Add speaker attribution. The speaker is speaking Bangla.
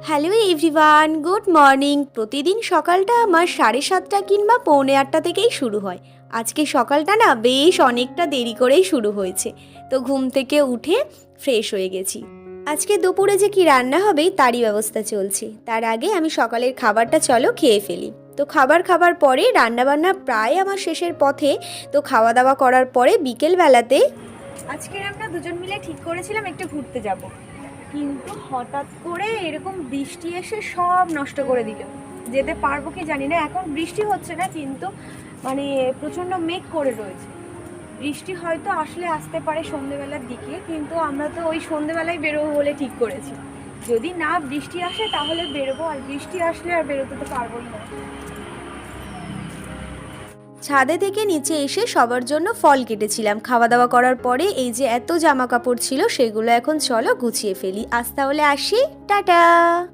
Speaker 1: Hello everyone, good morning. প্রতিদিন সকালটা আমার সাড়ে সাতটা কিংবা পৌনে আটটা থেকেই শুরু হয়। আজকে সকালটা না বেশ অনেকটা দেরি করেই শুরু হয়েছে। তো ঘুম থেকে উঠে ফ্রেশ হয়ে গেছি। আজকে দুপুরে যে কি রান্না হবে তারই ব্যবস্থা চলছে। তার আগে আমি সকালের খাবারটা চলো খেয়ে ফেলি। তো খাবার খাবার পরে রান্নাবান্না প্রায় আমার শেষের পথে। তো খাওয়া দাওয়া করার পরে বিকেলবেলাতে আজকে আমরা দুজন মিলে ঠিক করেছিলাম একটু ঘুরতে যাব। কিন্তু হঠাৎ করে এরকম বৃষ্টি এসে সব নষ্ট করে দিল। যেতে পারব কি জানি না, এখন বৃষ্টি হচ্ছে না, কিন্তু মানে প্রচণ্ড মেঘ করে রয়েছে। বৃষ্টি হয়তো আসলে আসতে পারে সন্ধেবেলার দিকে, কিন্তু আমরা তো ওই সন্ধেবেলায় বেরোবো বলে ঠিক করেছি। যদি না বৃষ্টি আসে তাহলে বেরোবো, আর বৃষ্টি আসলে আর বেরোতে তো পারবোই না। ছাদে থেকে নিচে এসে সবার জন্য ফল কেটেছিলাম। খাওয়া দাওয়া করার পরে এই যে এত জামা কাপড় ছিল, সেগুলো এখন চলো গুছিয়ে ফেলি। আজ তাহলে আসি। টাটা!